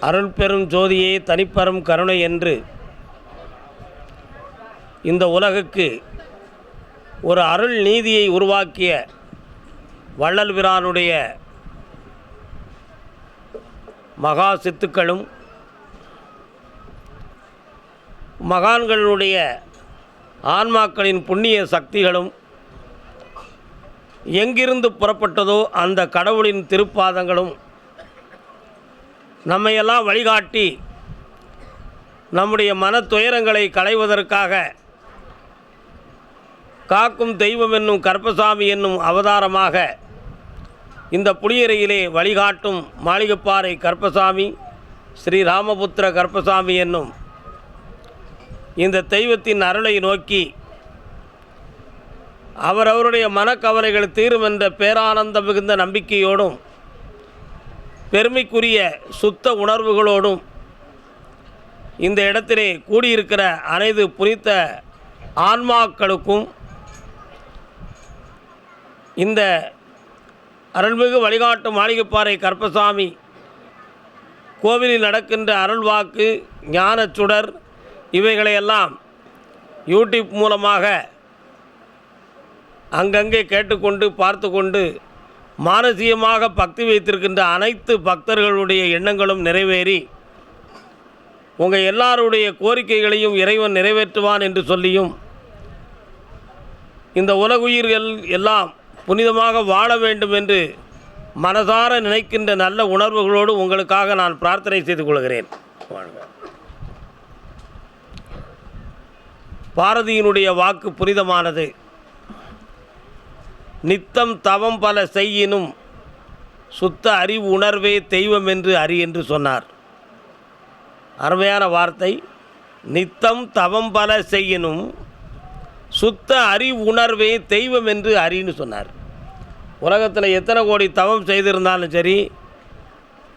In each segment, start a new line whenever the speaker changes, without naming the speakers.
அருள் பெரும் ஜோதியே தனிப்பெரும் கருணை என்று இந்த உலகுக்கு ஒரு அருள் நீதியை உருவாக்கிய வள்ளல் பிரானுடைய மகா சித்துக்களும் மகான்களுடைய ஆன்மாக்களின் புண்ணிய சக்திகளும் எங்கிருந்து புறப்பட்டதோ அந்த கடவுளின் திருப்பாதங்களும் நம்மையெல்லாம் வழிகாட்டி நம்முடைய மன துயரங்களை களைவதற்காக காக்கும் தெய்வம் என்னும் கற்பசாமி என்னும் அவதாரமாக இந்த புளியறையிலே வழிகாட்டும் மாளிகைப்பாறை கற்பசாமி ஸ்ரீ ராமபுத்திர கற்பசாமி என்னும் இந்த தெய்வத்தின் அருளை நோக்கி அவரவருடைய மனக்கவலைகள் தீரும் என்ற பேரானந்த மிகுந்த நம்பிக்கையோடும் பெருமைக்குரிய சுத்த உணர்வுகளோடும் இந்த இடத்திலே கூடியிருக்கிற அனைத்து புனித்த ஆன்மாக்களுக்கும் இந்த அருள்மிகு வழிகாட்டு மாளிகைப்பாறை கற்பசாமி கோவிலில் நடக்கின்ற அருள்வாக்கு ஞானச்சுடர் இவைகளையெல்லாம் யூடியூப் மூலமாக அங்கங்கே கேட்டுக்கொண்டு பார்த்து கொண்டு மானசீகமாக பக்தி வைத்திருக்கின்ற அனைத்து பக்தர்களுடைய எண்ணங்களும் நிறைவேறி உங்கள் எல்லாருடைய கோரிக்கைகளையும் இறைவன் நிறைவேற்றுவான் என்று சொல்லியும் இந்த உலகுயிர்கள் எல்லாம் புனிதமாக வாழ வேண்டும் என்று மனதார நினைக்கின்ற நல்ல உணர்வுகளோடு உங்களுக்காக நான் பிரார்த்தனை செய்து கொள்கிறேன். பாரதியினுடைய வாக்கு புனிதமானது. நித்தம் தவம் பல செய்யினும் சுத்த அறிவு உணர்வே தெய்வம் என்று அறி என்று சொன்னார். அருமையான வார்த்தை. நித்தம் தவம் பல செய்யினும் சுத்த அறிவு உணர்வே தெய்வம் என்று அறின்னு சொன்னார். உலகத்தில் எத்தனை கோடி தவம் செய்திருந்தாலும் சரி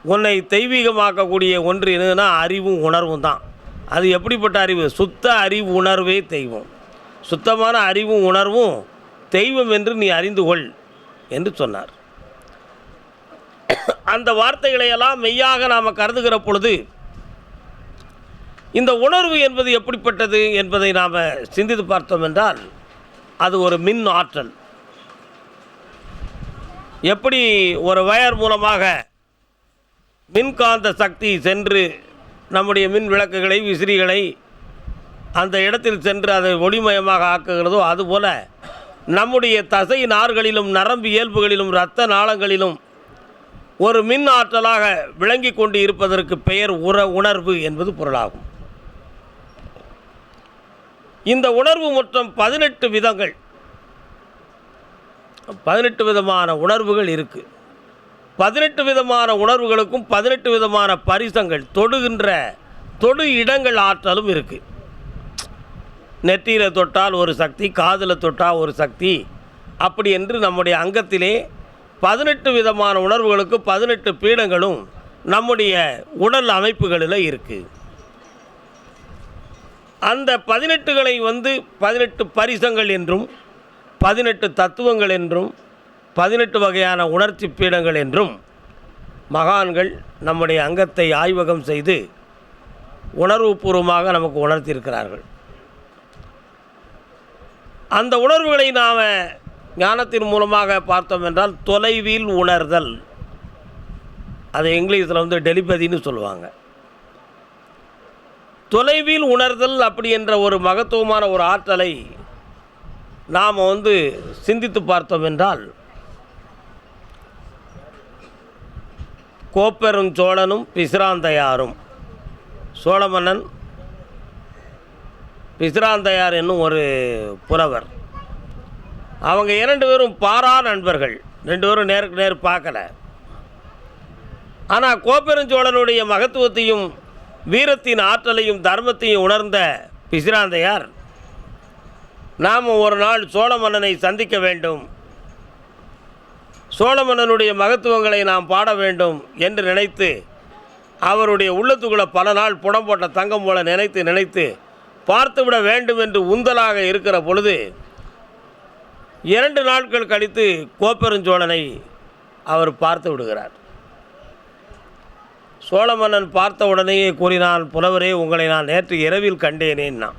உன்னை தெய்வீகமாக்கக்கூடிய ஒன்று என்னதுன்னா அறிவும் உணர்வும் தான். அது எப்படிப்பட்ட அறிவு? சுத்த அறிவு உணர்வே தெய்வம். சுத்தமான அறிவும் உணர்வும் தெய்வம் என்று நீ அறிந்து கொள் என்று சொன்னார். அந்த வார்த்தைகளையெல்லாம் மெய்யாக நாம் கருதுகிற பொழுது இந்த உணர்வு என்பது எப்படிப்பட்டது என்பதை நாம் சிந்தித்து பார்த்தோம் என்றால் அது ஒரு மின் ஆற்றல். எப்படி ஒரு வயர் மூலமாக மின்காந்த சக்தி சென்று நம்முடைய மின் விளக்குகளை விசிறிகளை அந்த இடத்தில் சென்று அதை ஒளிமயமாக ஆக்குகிறதோ அதுபோல் நம்முடைய தசை நார்களிலும் நரம்பு இயல்புகளிலும் இரத்த நாளங்களிலும் ஒரு மின் ஆற்றலாக விளங்கி கொண்டு இருப்பதற்கு பெயர் உற உணர்வு என்பது பொருளாகும். இந்த உணர்வு மொத்தம் பதினெட்டு விதங்கள். பதினெட்டு விதமான உணர்வுகள் இருக்குது பதினெட்டு விதமான உணர்வுகளுக்கும் பதினெட்டு விதமான பரிசங்கள் தொடுகின்ற தொடு இடங்கள் ஆற்றலும் இருக்குது நெற்றியில் தொட்டால் ஒரு சக்தி காதில் தொட்டால் ஒரு சக்தி. அப்படி என்று நம்முடைய அங்கத்திலே பதினெட்டு விதமான உணர்வுகளுக்கு பதினெட்டு பீடங்களும் நம்முடைய உடல் அமைப்புகளில் இருக்குது அந்த பதினெட்டுகளை வந்து பதினெட்டு பரிசங்கள் என்றும் பதினெட்டு தத்துவங்கள் என்றும் பதினெட்டு வகையான உணர்ச்சி பீடங்கள் என்றும் மகான்கள் நம்முடைய அங்கத்தை ஆய்வகம் செய்து உணர்வுபூர்வமாக நமக்கு உணர்த்தியிருக்கிறார்கள். அந்த உணர்வுகளை நாம் ஞானத்தின் மூலமாக பார்த்தோம் என்றால் தொலைவில் உணர்தல். அதை இங்கிலீஷில் வந்து டெலிபதின்னு சொல்லுவாங்க. தொலைவில் உணர்தல் அப்படி என்ற ஒரு மகத்துவமான ஒரு ஆற்றலை நாம் வந்து சிந்தித்து பார்த்தோம் என்றால் கோப்பெரும் சோழனும் பிசிராந்தையாரும். சோழ மன்னன் பிசிராந்தையார் என்னும் ஒரு புலவர் அவங்க இரண்டு பேரும் பாரா நண்பர்கள். ரெண்டு பேரும் நேருக்கு நேர் பார்க்கல. ஆனால் கோப்பெருஞ்சோழனுடைய மகத்துவத்தையும் வீரத்தின் ஆற்றலையும் தர்மத்தையும் உணர்ந்த பிசிராந்தையார் நாம் ஒரு நாள் சோழ மன்னனை சந்திக்க வேண்டும். சோழ மன்னனுடைய மகத்துவங்களை நாம் பாட வேண்டும் என்று நினைத்து அவருடைய உள்ளத்துக்குள்ள பல நாள் புடம் போட்ட தங்கம் போல நினைத்து நினைத்து பார்த்துவிட வேண்டும் என்று உந்தலாக இருக்கிற பொழுது இரண்டு நாட்கள் கழித்து கோப்பெருஞ்சோழனை அவர் பார்த்து விடுகிறார். சோழ மன்னன் பார்த்த உடனேயே கூறினான் புலவரே உங்களை நான் நேற்று இரவில் கண்டேனேன்னா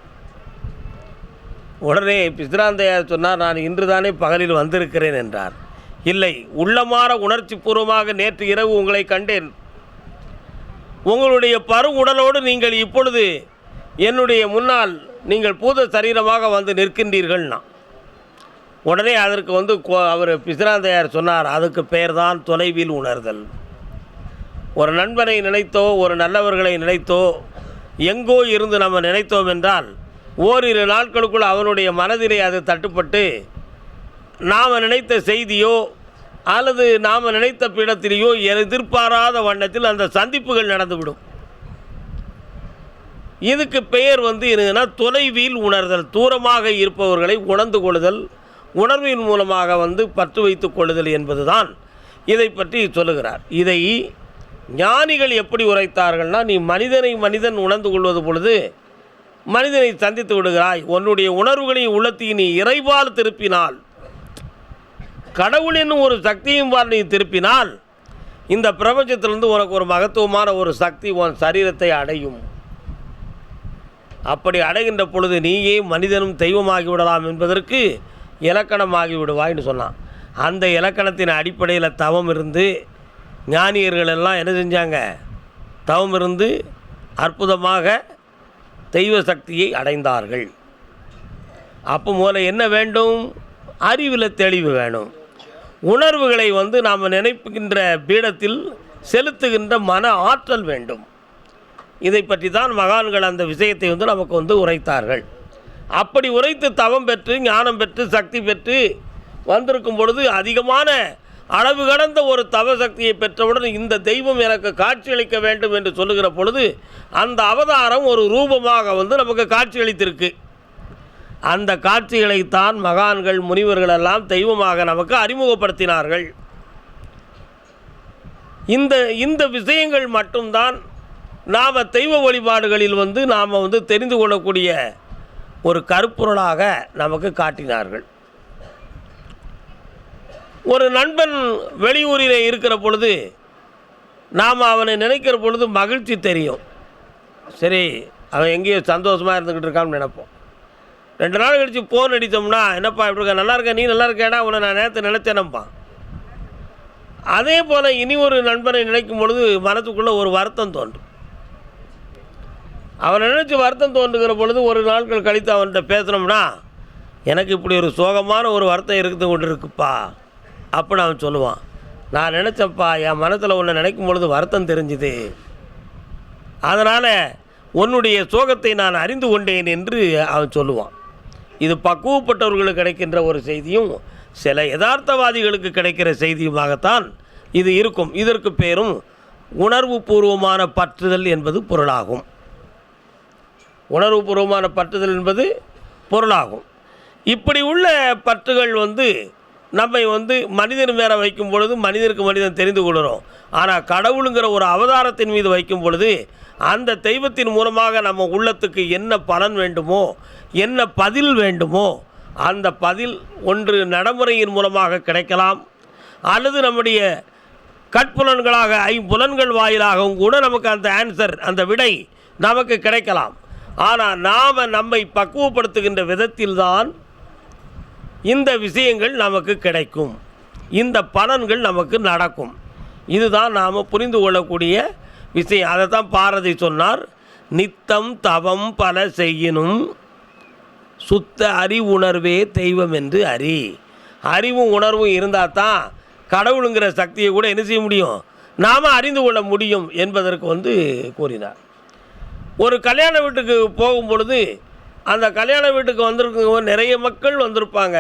உடனே பிசிராந்தையார் சொன்னார் நான் இன்று தானே பகலில் வந்திருக்கிறேன் என்றார். இல்லை உள்ளமாற உணர்ச்சி பூர்வமாக நேற்று இரவு உங்களை கண்டேன். உங்களுடைய பரு உடலோடு நீங்கள் இப்பொழுது என்னுடைய முன்னால் நீங்கள் பூத சரீரமாக வந்து நிற்கின்றீர்கள்னா உடனே அதற்கு வந்து கோ- அவர் பிசிராந்தையார் சொன்னார் அதுக்கு பெயர் தான் தொலைவில் உணர்தல். ஒரு நண்பனை நினைத்தோ ஒரு நல்லவர்களை நினைத்தோ எங்கோ இருந்து நம்ம நினைத்தோம் என்றால் ஓரிரு நாட்களுக்குள் அவனுடைய மனதிலே அது தட்டுப்பட்டு நாம் நினைத்த செய்தியோ அல்லது நாம் நினைத்த பீடத்திலேயோ எதிர்பாராத வண்ணத்தில் அந்த சந்திப்புகள் நடந்துவிடும். இதுக்கு பெயர் வந்து என்னதுன்னா தொலைவில் உணர்தல் தூரமாக இருப்பவர்களை உணர்ந்து கொள்ளுதல். உணர்வின் மூலமாக வந்து பற்று வைத்துக் கொள்ளுதல் என்பதுதான் இதை பற்றி சொல்லுகிறார். இதை ஞானிகள் எப்படி உரைத்தார்கள்னா நீ மனிதனை மனிதன் உணர்ந்து கொள்வது பொழுது மனிதனை சந்தித்து விடுகிறாய். உன்னுடைய உணர்வுகளை உலர்த்தி நீ இறைவால் திருப்பினால் கடவுளின் ஒரு சக்தியும் பால் நீ திருப்பினால் இந்த பிரபஞ்சத்திலிருந்து உனக்கு ஒரு மகத்துவமான ஒரு சக்தி உன் சரீரத்தை அடையும். அப்படி அடைகின்ற பொழுது நீயே மனிதனும் தெய்வமாகி விடலாம் என்பதற்கு இலக்கணமாகி விடுவாய்னு சொன்னான். அந்த இலக்கணத்தின் அடிப்படையில் தவம் இருந்து ஞானியர்கள் எல்லாம் என்ன செஞ்சாங்க? தவம் இருந்து அற்புதமாக தெய்வ சக்தியை அடைந்தார்கள். அப்போ முதல்ல என்ன வேண்டும்? அறிவில் தெளிவு வேணும். உணர்வுகளை வந்து நாம் நினைப்புகின்ற பீடத்தில் செலுத்துகின்ற மன ஆற்றல் வேண்டும். இதை பற்றி தான் மகான்கள் அந்த விஷயத்தை வந்து நமக்கு வந்து உரைத்தார்கள். அப்படி உரைத்து தவம் பெற்று ஞானம் பெற்று சக்தி பெற்று வந்திருக்கும் பொழுது அதிகமான அளவு கடந்த ஒரு தவ சக்தியை பெற்றவுடன் இந்த தெய்வம் எனக்கு காட்சியளிக்க வேண்டும் என்று சொல்லுகிற பொழுது அந்த அவதாரம் ஒரு ரூபமாக வந்து நமக்கு காட்சியளித்திருக்கு அந்த காட்சிகளைத்தான் மகான்கள் முனிவர்கள் எல்லாம் தெய்வமாக நமக்கு அறிமுகப்படுத்தினார்கள். இந்த இந்த விஷயங்கள் மட்டும்தான் நாம் தெய்வ வழிபாடுகளில் வந்து நாம் வந்து தெரிந்து கொள்ளக்கூடிய ஒரு கருப்பொருளாக நமக்கு காட்டினார்கள். ஒரு நண்பன் வெளியூரில் இருக்கிற பொழுது நாம் அவனை நினைக்கிற பொழுது மகிழ்ச்சி தெரியும். சரி அவன் எங்கேயோ சந்தோஷமாக இருந்துக்கிட்டு இருக்கான்னு நினைப்போம். ரெண்டு நாள் கழித்து ஃபோன் அடித்தோம்னா என்னப்பா இப்படி இருக்க? நல்லா இருக்க? நீ நல்லா இருக்கேடா உன்னை நான் நேற்று நினச்சேனப்பா. அதே போல் இனி ஒரு நண்பனை நினைக்கும் பொழுது மனத்துக்குள்ளே ஒரு வருத்தம் தோன்றும். அவனை நினச்சி வருத்தம் தோன்றுகிற பொழுது ஒரு நாட்கள் கழித்து அவன்கிட்ட பேசுனோம்னா எனக்கு இப்படி ஒரு சோகமான ஒரு வருத்தம் இருக்குது கொண்டு இருக்குப்பா அப்படின்னு அவன் சொல்லுவான். நான் நினச்சப்பா என் மனசில் உன்னை நினைக்கும் பொழுது வருத்தம் தெரிஞ்சுது. அதனால் உன்னுடைய சோகத்தை நான் அறிந்து கொண்டேன் என்று அவன் சொல்லுவான். இது பக்குவப்பட்டவர்களுக்கு கிடைக்கின்ற ஒரு செய்தியும் சில யதார்த்தவாதிகளுக்கு கிடைக்கிற செய்தியுமாகத்தான் இது இருக்கும். இதற்கு பேரும் உணர்வு பூர்வமான பற்றுதல் என்பது பொருளாகும். உணர்வு பூர்வமான பற்றுதல் என்பது பொருளாகும். இப்படி உள்ள பற்றுகள் வந்து நம்மை வந்து மனிதன் மேலே வைக்கும் பொழுது மனிதனுக்கு மனிதன் தெரிந்து கொள்கிறோம். ஆனால் கடவுளுங்கிற ஒரு அவதாரத்தின் மீது வைக்கும் பொழுது அந்த தெய்வத்தின் மூலமாக நம்ம உள்ளத்துக்கு என்ன பலன் வேண்டுமோ என்ன பதில் வேண்டுமோ அந்த பதில் ஒன்று நடைமுறையின் மூலமாக கிடைக்கலாம். அல்லது நம்முடைய கட்புலன்களாக ஐம்புலன்கள் வாயிலாகவும் கூட நமக்கு அந்த ஆன்சர் அந்த விடை நமக்கு கிடைக்கலாம். ஆனால் நாம் நம்மை பக்குவப்படுத்துகின்ற விதத்தில்தான் இந்த விஷயங்கள் நமக்கு கிடைக்கும். இந்த பலன்கள் நமக்கு நடக்கும். இதுதான் நாம் புரிந்து கொள்ளக்கூடிய விஷயம். அதை தான் பாரதி சொன்னார் நித்தம் தவம் பல செய்யினும் சுத்த அறிவுணர்வே தெய்வம் என்று அறி அறிவும் உணர்வும் இருந்தால் தான் கடவுளுங்கிற சக்தியை கூட என்ன செய்ய முடியும்? நாம் அறிந்து கொள்ள முடியும் என்பதற்கு வந்து கூறினார். ஒரு கல்யாண வீட்டுக்கு போகும் பொழுது அந்த கல்யாண வீட்டுக்கு வந்திருக்கவங்க நிறைய மக்கள் வந்திருப்பாங்க.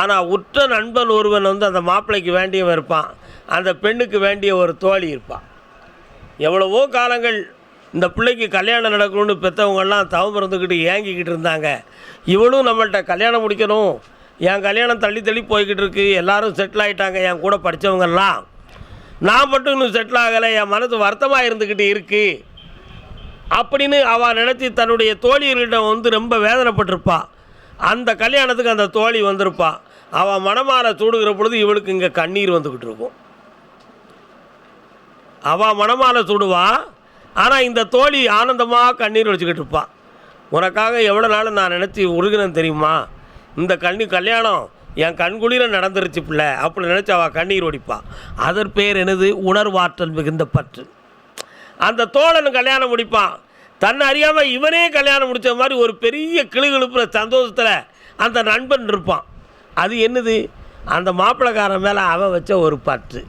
ஆனால் உற்ற நண்பன் ஒருவன் வந்து அந்த மாப்பிள்ளைக்கு வேண்டியவன் இருப்பான். அந்த பெண்ணுக்கு வேண்டிய ஒரு தோழி இருப்பான். எவ்வளவோ காலங்கள் இந்த பிள்ளைக்கு கல்யாணம் நடக்கணும்னு பெற்றவங்கெல்லாம் தவம் இருந்துக்கிட்டு ஏங்கிக்கிட்டு இருந்தாங்க. இவளும் நம்மள்ட்ட கல்யாணம் முடிக்கணும். என் கல்யாணம் தள்ளி தள்ளி போய்கிட்டு இருக்கு. எல்லாரும் செட்டில் ஆகிட்டாங்க என் கூட படித்தவங்கெல்லாம் நான் மட்டும் இன்னும் செட்டில் ஆகலை. என் மனது வருத்தமாக இருந்துக்கிட்டு இருக்குது அப்படின்னு அவள் நினச்சி தன்னுடைய தோழியர்களிடம் வந்து ரொம்ப வேதனைப்பட்டிருப்பாள் அந்த கல்யாணத்துக்கு அந்த தோழி வந்திருப்பாள் அவள் மனமாற சூடுகிற பொழுது இவளுக்கு இங்கே கண்ணீர் வந்துக்கிட்டு இருக்கும். அவள் மனமால சுடுவா. ஆனால் இந்த தோழி ஆனந்தமாக கண்ணீர் வச்சுக்கிட்டு இருப்பாள் உனக்காக எவ்வளோ நாள் நான் நினச்சி உருகினேன் தெரியுமா? இந்த கண்ணி கல்யாணம் என் கண்குளிர நடந்துருச்சு பிள்ளை. அப்படி நினச்சி அவள் கண்ணீர் ஒடிப்பாள் அதன் பேர் எனது உணர்வாற்றல் மிகுந்த பற்று. அந்த தோழன் கல்யாணம் முடிப்பான். தன்னை அறியாமல் இவனே கல்யாணம் முடிச்ச மாதிரி ஒரு பெரிய கிளுகிழுப்புற சந்தோஷத்தில் அந்த நண்பன் இருப்பான். அது என்னது? அந்த மாப்பிள்ளைக்காரன் மேலே அவன் வச்ச ஒரு பற்று.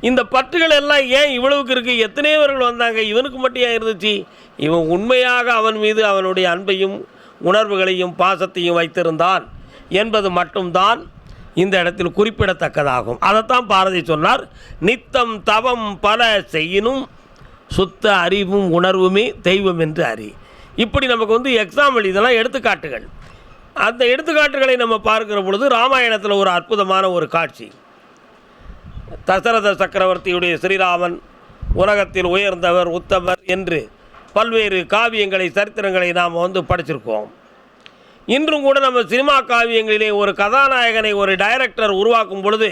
இந்த பற்றுகள் எல்லாம் ஏன் இவ்வளவுக்கு இருக்குது எத்தனையவர்கள் வந்தாங்க. இவனுக்கு மட்டும் ஏன் இருந்துச்சு? இவன் உண்மையாக அவன் மீது அவனுடைய அன்பையும் உணர்வுகளையும் பாசத்தையும் வைத்திருந்தான் என்பது மட்டும்தான் இந்த இடத்தில் குறிப்பிடத்தக்கதாகும். அதைத்தான் பாரதி சொன்னார் நித்தம் தவம் பல செய்யினும் சுத்த அறிவும் உணர்வுமே தெய்வம் என்று அறி இப்படி நமக்கு வந்து எக்ஸாம்பிள் இதெல்லாம் எடுத்துக்காட்டுகள். அந்த எடுத்துக்காட்டுகளை நம்ம பார்க்கிற பொழுது ராமாயணத்தில் ஒரு அற்புதமான ஒரு காட்சி. தசரத சக்கரவர்த்தியுடைய ஸ்ரீராமன் உலகத்தில் உயர்ந்தவர் உத்தமர் என்று பல்வேறு காவியங்களை சரித்திரங்களை நாம் வந்து படிச்சிருக்கோம். இன்றும் கூட நம்ம சினிமா காவியங்களிலே ஒரு கதாநாயகனை ஒரு டைரக்டர் உருவாக்கும் பொழுது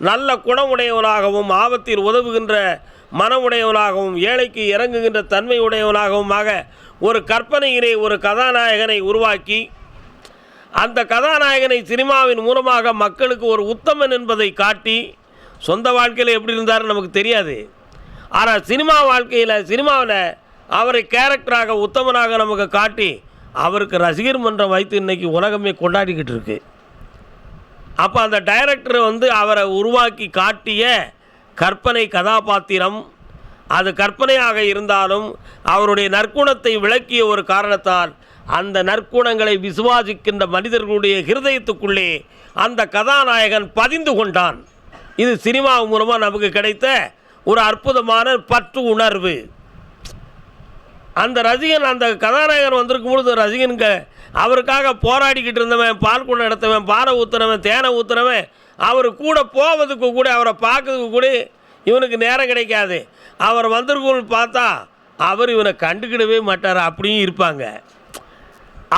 நல்ல குணமுடையவனாகவும் ஆபத்தில் உதவுகின்ற மனமுடையவனாகவும் ஏழைக்கு இறங்குகின்ற தன்மை உடையவனாகவுமாக ஒரு கற்பனையிலே ஒரு கதாநாயகனை உருவாக்கி அந்த கதாநாயகனை சினிமாவின் மூலமாக மக்களுக்கு ஒரு உத்தமன் என்பதை காட்டி சொந்த வாழ்க்கையில் எப்படி இருந்தாருன்னு நமக்கு தெரியாது. ஆனால் சினிமா வாழ்க்கையில் சினிமாவில் அவரை கேரக்டராக உத்தமனாக நமக்கு காட்டி அவருக்கு ரசிகர் மன்றம் வைத்து இன்னைக்கு உலகமே கொண்டாடிக்கிட்டு இருக்குது அப்போ அந்த டைரக்டர் வந்து அவரை உருவாக்கி காட்டிய கற்பனை கதாபாத்திரம். அது கற்பனையாக இருந்தாலும் அவருடைய நற்குணத்தை விளக்கிய ஒரு காரணத்தால் அந்த நற்குணங்களை விசுவாசிக்கின்ற மனிதர்களுடைய ஹிருதயத்துக்குள்ளே அந்த கதாநாயகன் பதிந்து கொண்டான். இது சினிமா மூலமாக நமக்கு கிடைத்த ஒரு அற்புதமான பற்று உணர்வு. அந்த ரசிகன் அந்த கதாநாயகன் வந்திருக்கும் பொழுது ரசிகனுங்க அவருக்காக போராடிக்கிட்டு இருந்தவன் பால் குடம் எடுத்தவன் பாலை ஊற்றுனவன் தேனை ஊற்றுனவன் அவர் கூட போவதுக்கு கூட அவரை பார்க்கறதுக்கு கூட இவனுக்கு நேரம் கிடைக்காது. அவர் வந்திருக்கும்னு பார்த்தா அவர் இவனை கண்டுக்கிடவே மாட்டார் அப்படியும் இருப்பாங்க.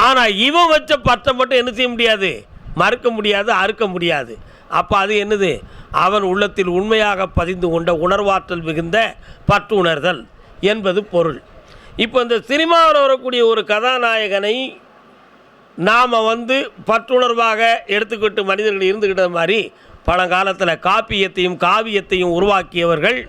ஆனால் இவன் வச்ச பற்றை மட்டும் என்ன செய்ய முடியாது? மறுக்க முடியாது அறுக்க முடியாது. அப்போ அது என்னது? அவன் உள்ளத்தில் உண்மையாக பதிந்து கொண்ட உணர்வாற்றல் மிகுந்த பற்று உணர்தல் என்பது பொருள். இப்போ இந்த சினிமாவில் வரக்கூடிய ஒரு கதாநாயகனை நாம் வந்து பற்றுணர்வாக எடுத்துக்கிட்டு மனிதர்கள் இருந்துக்கிட்ட மாதிரி பழங்காலத்தில் காப்பியத்தையும் காவியத்தையும் உருவாக்கியவர்கள்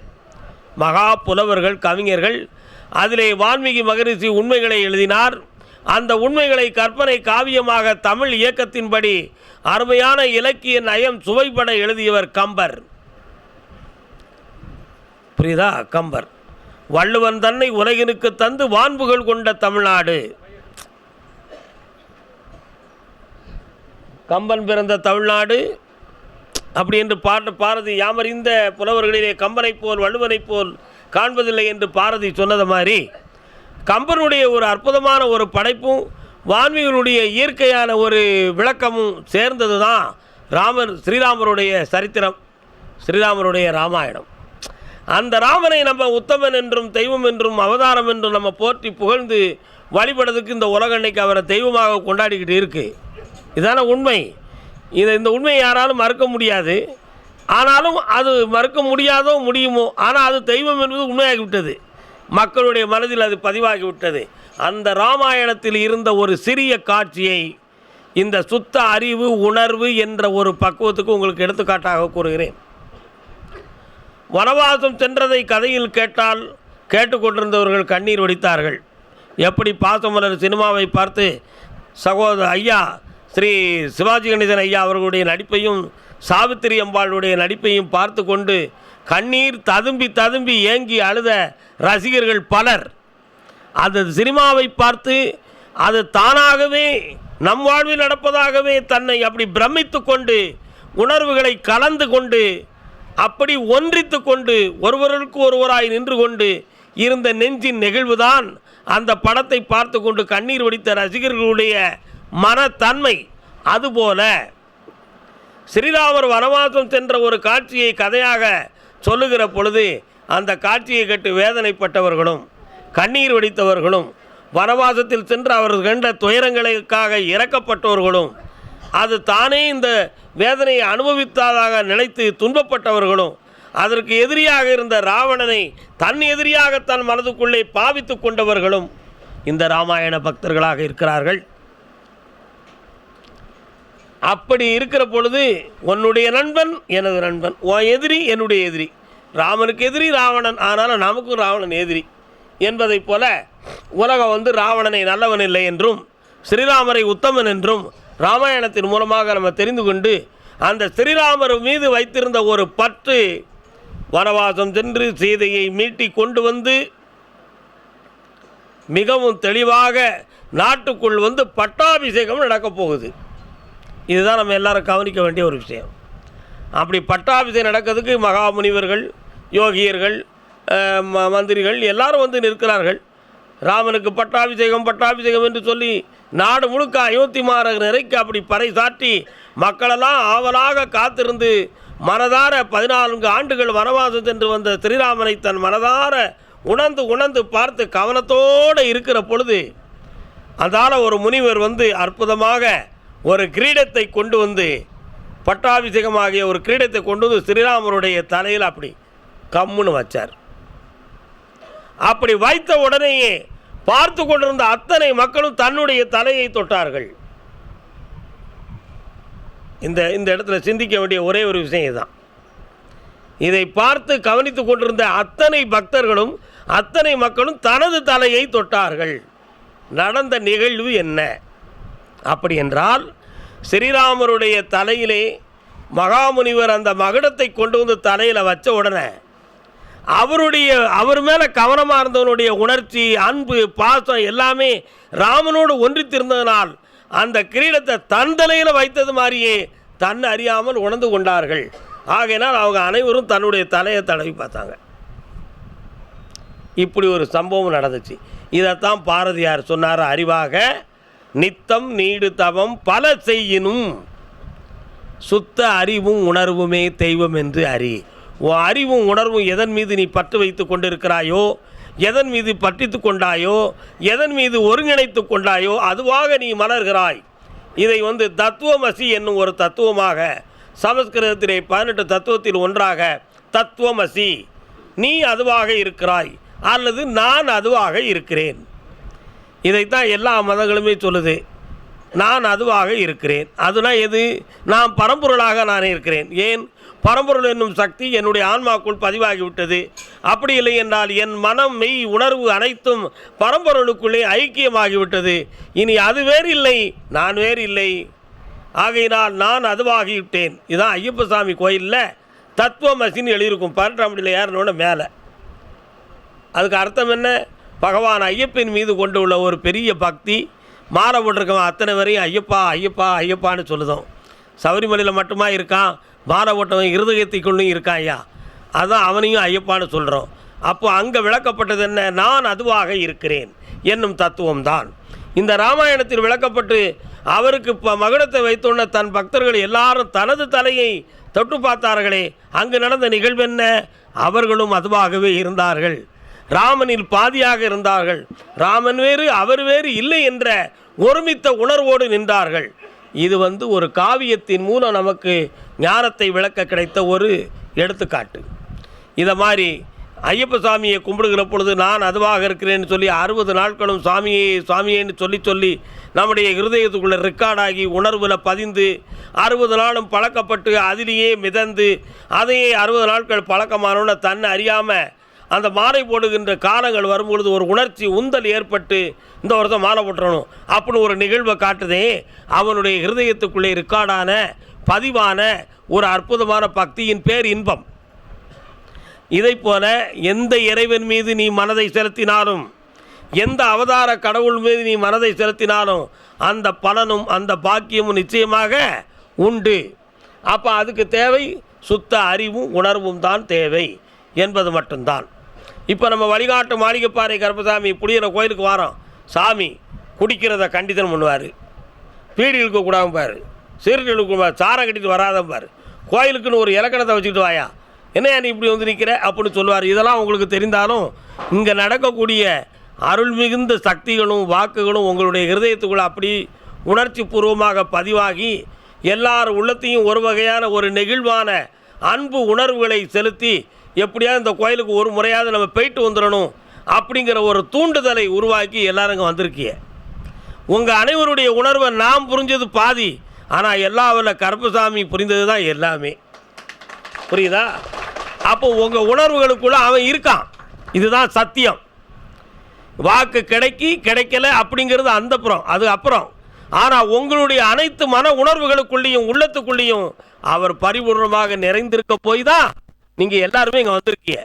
மகா புலவர்கள் கவிஞர்கள். அதிலே வான்மீகி மகரிஷி உண்மைகளை எழுதினார். அந்த உண்மைகளை கற்பனை காவியமாக தமிழ் இயக்கத்தின்படி அருமையான இலக்கிய நயம் சுவைபட எழுதியவர் கம்பர். புரியுதா? கம்பர். வள்ளுவன் தன்னை உலகினுக்கு தந்து வான்புகள் கொண்ட தமிழ்நாடு. கம்பன் பிறந்த தமிழ்நாடு அப்படி என்று பாட்டு பாரதி யாமறிந்த புலவர்களிலே கம்பனைப் போல் வள்ளுவனைப் போல் காண்பதில்லை என்று பாரதி சொன்னது மாதிரி கம்பனுடைய ஒரு அற்புதமான ஒரு படைப்பும் வான்மீகளுடைய இயற்கையான ஒரு விளக்கமும் சேர்ந்தது தான் ராமர் ஸ்ரீராமருடைய சரித்திரம் ஸ்ரீராமருடைய ராமாயணம். அந்த ராமனை நம்ம உத்தமன் என்றும் தெய்வம் என்றும் அவதாரம் என்றும் நம்ம போற்றி புகழ்ந்து வழிபடுறதுக்கு இந்த உலகன்னைக்கு அவரை தெய்வமாக கொண்டாடிக்கிட்டு இருக்கு. இதான உண்மை. இதை இந்த உண்மையை யாராலும் மறுக்க முடியாது. ஆனாலும் அது மறுக்க முடியாதோ முடியுமோ ஆனால் அது தெய்வம் என்பது உண்மையாகிவிட்டது. மக்களுடைய மனதில் அது பதிவாகிவிட்டது. அந்த ராமாயணத்தில் இருந்த ஒரு சிறிய காட்சியை இந்த சுத்த அறிவு உணர்வு என்ற ஒரு பக்குவத்துக்கு உங்களுக்கு எடுத்துக்காட்டாக கூறுகிறேன். வனவாசம் சென்றதை கதையில் கேட்டால் கேட்டுக்கொண்டிருந்தவர்கள் கண்ணீர் வடித்தார்கள். எப்படி பாசமலர் சினிமாவை பார்த்து சகோதர ஐயா ஸ்ரீ சிவாஜி கணேசன் ஐயா அவர்களுடைய நடிப்பையும் சாவித்திரி அம்பாளுடைய நடிப்பையும் பார்த்து கொண்டு கண்ணீர் ததும்பி ததும்பி ஏங்கி அழுத ரசிகர்கள் பலர். அந்த சினிமாவை பார்த்து அது தானாகவே நம் வாழ்வில் நடப்பதாகவே தன்னை அப்படி பிரமித்து கொண்டு உணர்வுகளை கலந்து கொண்டு அப்படி ஒன்றித்து கொண்டு ஒருவருக்கு ஒருவராய் நின்று கொண்டு இருந்த நெஞ்சின் நெகிழ்வுதான் அந்த படத்தை பார்த்து கொண்டு கண்ணீர் வடித்த ரசிகர்களுடைய மனத்தன்மை. அதுபோல ஸ்ரீராமர் வனவாசம் சென்ற ஒரு காட்சியை கதையாக சொல்லுகிற பொழுது அந்த காட்சியை கேட்டு வேதனைப்பட்டவர்களும் கண்ணீர் வடித்தவர்களும் வனவாசத்தில் சென்று அவர்கள் கண்ட துயரங்களுக்காக இறக்கப்பட்டவர்களும் அது தானே இந்த வேதனையை அனுபவித்ததாக நினைத்து துன்பப்பட்டவர்களும் அதற்கு எதிரியாக இருந்த ராவணனை தன் எதிரியாக தன் மனதுக்குள்ளே பாவித்து கொண்டவர்களும் இந்த ராமாயண பக்தர்களாக இருக்கிறார்கள். அப்படி இருக்கிற பொழுது உன்னுடைய நண்பன் எனது நண்பன் உன் எதிரி என்னுடைய எதிரி. ராமனுக்கு எதிரி ராவணன் ஆனாலும் நமக்கும் ராவணன் எதிரி. என்பதைப் போல உலகம் வந்து ராவணனை நல்லவன் இல்லை என்றும் ஸ்ரீராமரை உத்தமன் என்றும் ராமாயணத்தின் மூலமாக நம்ம தெரிந்து கொண்டு அந்த ஸ்ரீராமர் மீது வைத்திருந்த ஒரு பற்று வனவாசம் சென்று சீதையை மீட்டி கொண்டு வந்து மிகவும் தெளிவாக நாட்டுக்குள் வந்து பட்டாபிஷேகம் நடக்கப் போகுது. இதுதான் நம்ம எல்லாரும் கவனிக்க வேண்டிய ஒரு விஷயம். அப்படி பட்டாபிஷேகம் நடக்கிறதுக்கு மகாமுனிவர்கள் யோகியர்கள் ம- மந்திரிகள் எல்லாரும் வந்து நிற்கிறார்கள். ராமனுக்கு பட்டாபிஷேகம் பட்டாபிஷேகம் என்று சொல்லி நாடு முழுக்க அயோத்தி மாற நிறைக்கு அப்படி பறைசாற்றி மக்களெல்லாம் ஆவலாக காத்திருந்து மனதார பதினான்கு ஆண்டுகள் வனவாசம் சென்று வந்த ஸ்ரீராமனை தன் மனதார உணர்ந்து உணர்ந்து பார்த்து கவனத்தோடு இருக்கிற பொழுது அதால் ஒரு முனிவர் வந்து அற்புதமாக ஒரு கிரீடத்தை கொண்டு வந்து பட்டாபிஷேகமாகிய ஒரு கிரீடத்தை கொண்டு வந்து ஸ்ரீராமருடைய தலையில் அப்படி கம்முன்னு வச்சார். அப்படி வைத்த உடனேயே பார்த்து கொண்டிருந்த அத்தனை மக்களும் தன்னுடைய தலையை தொட்டார்கள். இந்த இந்த இடத்துல சிந்திக்க வேண்டிய ஒரே ஒரு விஷயம் இதுதான். இதை பார்த்து கவனித்து கொண்டிருந்த அத்தனை பக்தர்களும் அத்தனை மக்களும் தனது தலையை தொட்டார்கள். நடந்த நிகழ்வு என்ன? அப்படி என்றால் ஸ்ரீராமருடைய தலையிலே மகாமுனிவர் அந்த மகுடத்தை கொண்டு வந்து தலையில் வச்ச உடனே அவருடைய அவர் மேலே கவனமாக இருந்தவனுடைய உணர்ச்சி அன்பு பாசம் எல்லாமே ராமனோடு ஒன்றித்திருந்ததனால் அந்த கிரீடத்தை தன் தலையில் வைத்தது மாதிரியே தன்னை அறியாமல் உணர்ந்து கொண்டார்கள். ஆகையினால் அவங்க அனைவரும் தன்னுடைய தலையை தடவி பார்த்தாங்க. இப்படி ஒரு சம்பவம் நடந்துச்சு. இதைத்தான் பாரதியார் சொன்னார் அறிவாக நித்தம் நீடு தவம் பல செய்யினும் சுத்த அறிவும் உணர்வுமே தெய்வம் என்று அறி. உன் அறிவும் உணர்வும் எதன் மீது நீ பற்று வைத்து கொண்டிருக்கிறாயோ எதன் மீது பற்றித்து கொண்டாயோ எதன் மீது ஒருங்கிணைத்து கொண்டாயோ அதுவாக நீ மலர்கிறாய். இதை வந்து தத்துவமசி என்னும் ஒரு தத்துவமாக சமஸ்கிருதத்திலே பதினெட்டு தத்துவத்தில் ஒன்றாக தத்துவமசி நீ அதுவாக இருக்கிறாய் அல்லது நான் அதுவாக இருக்கிறேன். இதைத்தான் எல்லா மதங்களுமே சொல்லுது. நான் அதுவாக இருக்கிறேன். அதுனா எது? நான் பரம்பொருளாக நான் இருக்கிறேன். ஏன்? பரம்பொருள் என்னும் சக்தி என்னுடைய ஆன்மாக்குள் பதிவாகிவிட்டது. அப்படி இல்லை என்றால் என் மனம் மெய் உணர்வு அனைத்தும் பரம்பொருளுக்குள்ளே ஐக்கியமாகிவிட்டது. இனி அது வேறு இல்லை நான் வேறு இல்லை ஆகையினால் நான் அதுவாகிவிட்டேன். இதுதான் ஐயப்பசாமி கோயிலில் தத்துவமசின்னு எழுதியிருக்கும். பன்னெண்டாம் ஏறினோட மேலே. அதுக்கு அர்த்தம் என்ன? பகவான் ஐயப்பின் மீது கொண்டு உள்ள ஒரு பெரிய பக்தி. மாலை போட்டிருக்கவன் அத்தனை வரையும் ஐயப்பா ஐயப்பா ஐயப்பான்னு சொல்லுதோம். சபரிமலையில் மட்டுமா இருக்கான் மாலை போட்டவன் இருதயத்திற்குள்ளும் இருக்கான் ஐயா? அதான் அவனையும் ஐயப்பான்னு சொல்கிறோம் அப்போ அங்கே விளக்கப்பட்டது என்ன? நான் அதுவாக இருக்கிறேன் என்னும் தத்துவம்தான். இந்த ராமாயணத்தில் விளக்கப்பட்டு அவருக்கு இப்போ மகுடத்தை வைத்துள்ள தன் பக்தர்கள் எல்லாரும் தனது தலையை தொட்டு பார்த்தார்களே. அங்கு நடந்த நிகழ்வு என்ன? அவர்களும் அதுவாகவே இருந்தார்கள். ராமனில் பாதியாக இருந்தார்கள். ராமன் வேறு அவர் வேறு இல்லை என்ற ஒருமித்த உணர்வோடு நின்றார்கள். இது வந்து ஒரு காவியத்தின் மூலம் நமக்கு ஞானத்தை விளக்க கிடைத்த ஒரு எடுத்துக்காட்டு. இதை மாதிரி ஐயப்ப சாமியை கும்பிடுகிற பொழுது நான் அதுவாக இருக்கிறேன்னு சொல்லி அறுபது நாட்களும் சாமியே சாமியேன்னு சொல்லி சொல்லி நம்முடைய இருதயத்துக்குள்ளே ரெக்கார்டாகி உணர்வில் பதிந்து அறுபது நாளும் பழக்கப்பட்டு அதிலேயே மிதந்து அதையே அறுபது நாட்கள் பழக்கமானோன்னு தன்னை அறியாமல் அந்த மாலை போடுகின்ற காலங்கள் வரும்பொழுது ஒரு உணர்ச்சி உந்தல் ஏற்பட்டு இந்த வருஷம் மாலை போட்டுறணும் அப்படின்னு ஒரு நிகழ்வை காட்டுதே அவனுடைய ஹிருதயத்துக்குள்ளே ரெக்கார்டான பதிவான ஒரு அற்புதமான பக்தியின் பேர் இன்பம். இதைப் போல எந்த இறைவன் மீது நீ மனதை செலுத்தினாலும் எந்த அவதார கடவுள் மீது நீ மனதை செலுத்தினாலும் அந்த பலனும் அந்த பாக்கியமும் நிச்சயமாக உண்டு. அப்போ அதுக்கு தேவை சுத்த அறிவும் உணர்வும் தான் தேவை என்பது மட்டும்தான். இப்போ நம்ம வழிகாட்டு மாளிகைப்பாறை கருப்பசாமி புளியிற கோயிலுக்கு வரோம். சாமி குடிக்கிறத கண்டித்தனம் பண்ணுவார். பீடி இழுக்கக்கூடாது பாரு. சீரட்டு இழுக்க சாரம் கட்டிட்டு வராதன் பாரு. கோயிலுக்குன்னு ஒரு இலக்கணத்தை வச்சுக்கிட்டு வாயா. என்னையா நீ இப்படி வந்து நிற்கிற அப்படின்னு சொல்லுவார். இதெல்லாம் உங்களுக்கு தெரிந்தாலும் இங்கே நடக்கக்கூடிய அருள் மிகுந்த சக்திகளும் வாக்குகளும் உங்களுடைய இருதயத்துக்குள்ள அப்படி உணர்ச்சி பூர்வமாக பதிவாகி எல்லார் உள்ளத்தையும் ஒரு வகையான ஒரு நெகிழ்வான அன்பு உணர்வுகளை செலுத்தி எப்படியாவது இந்த கோயிலுக்கு ஒரு முறையாவது நம்ம போயிட்டு வந்துடணும் அப்படிங்கிற ஒரு தூண்டுதலை உருவாக்கி எல்லாரும் இங்கே உங்கள் அனைவருடைய உணர்வை நாம் புரிஞ்சது பாதி ஆனால் எல்லாவில் கருப்பசாமி புரிந்தது தான் எல்லாமே. புரியுதா? அப்போ உங்கள் உணர்வுகளுக்குள்ள அவன் இருக்கான். இதுதான் சத்தியம். வாக்கு கிடைக்கி கிடைக்கல அப்படிங்கிறது அந்த புறம் அது அப்புறம். ஆனால் உங்களுடைய அனைத்து மன உணர்வுகளுக்குள்ளேயும் உள்ளத்துக்குள்ளேயும் அவர் பரிபூர்ணமாக நிறைந்திருக்க போய் தான் நீங்கள் எல்லாருமே இங்கே வந்திருக்கீங்க.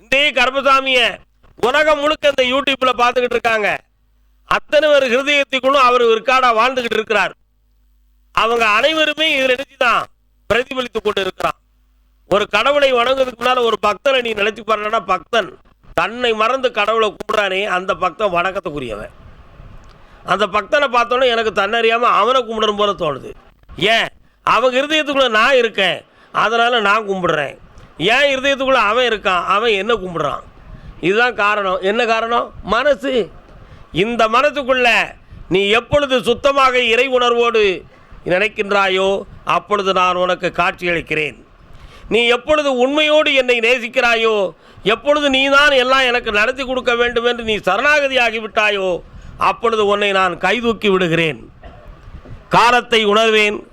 இந்த கருப்பசாமியை உலகம் முழுக்க இந்த யூடியூப்பில் பார்த்துக்கிட்டு இருக்காங்க. அத்தனை பேர் ஹிருதயத்துக்குள்ளும் அவர் இருக்காடா வாழ்ந்துக்கிட்டு இருக்கிறார். அவங்க அனைவருமே இதில் நினைச்சுதான் பிரதிபலித்து கொண்டு இருக்கிறான் ஒரு கடவுளை வணங்குறதுக்கு முன்னால் ஒரு பக்தனை நீ நினைச்சு பாருன்னா பக்தன். தன்னை மறந்து கடவுளை கும்பிட்றானே அந்த பக்தன் வணக்கத்துக்குரியவன். அந்த பக்தனை பார்த்தோன்னே எனக்கு தன்னறியாமல் அவனை கும்பிடணும் போல தோணுது. ஏன்? அவங்க இருதயத்துக்குள்ளே நான் இருக்கேன். அதனால் நான் கும்பிடுறேன். ஏன் இருதயத்துக்குள்ளே அவன் இருக்கான்? அவன் என்ன கும்பிட்றான்? இதுதான் காரணம். என்ன காரணம்? மனசு. இந்த மனசுக்குள்ள நீ எப்பொழுது சுத்தமாக இறை உணர்வோடு நினைக்கின்றாயோ அப்பொழுது நான் உனக்கு காட்சியளிக்கிறேன் நீ எப்பொழுது உண்மையோடு என்னை நேசிக்கிறாயோ எப்பொழுது நீ தான் எல்லாம் எனக்கு நடத்தி கொடுக்க வேண்டும் என்று நீ சரணாகதியாகி விட்டாயோ அப்பொழுது உன்னை நான் கைதூக்கி விடுகிறேன். காலத்தை உணர்வேன்.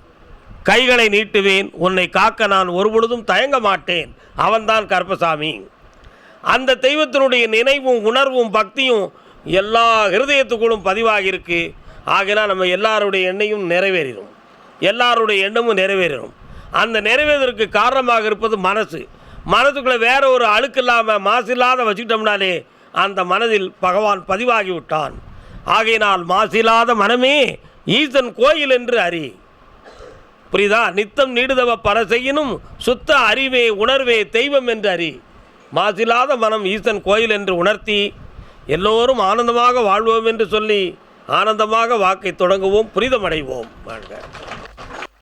கைகளை நீட்டுவேன் உன்னை காக்க நான் ஒருபொழுதும் தயங்க மாட்டேன். அவன்தான் கருப்பசாமி. அந்த தெய்வத்தினுடைய நினைவும் உணர்வும் பக்தியும் எல்லா ஹிருதயத்துக்குள்ளும் பதிவாகியிருக்கு. ஆகினால் நம்ம எல்லாருடைய எண்ணையும் நிறைவேறிடும் எல்லாருடைய எண்ணமும் நிறைவேறிடும் அந்த நிறைவேறதற்கு காரணமாக இருப்பது மனசு. மனதுக்குள்ளே வேற ஒரு அழுக்கு இல்லாமல் மாசு இல்லாத வச்சுக்கிட்டோம்னாலே அந்த மனதில் பகவான் பதிவாகிவிட்டான். ஆகையினால் மாசில்லாத மனமே ஈசன் கோயில் என்று அறி. புரியுதா நித்தம் நீடுதவ பல செய்யினும் சுத்த அறிவே உணர்வே தெய்வம் என்று அறி மாசில்லாத மனம் ஈசன் கோயில் என்று உணர்த்தி எல்லோரும் ஆனந்தமாக வாழ்வோம் என்று சொல்லி ஆனந்தமாக வாக்கை தொடங்குவோம் புரிதமடைவோம் வாழ்க.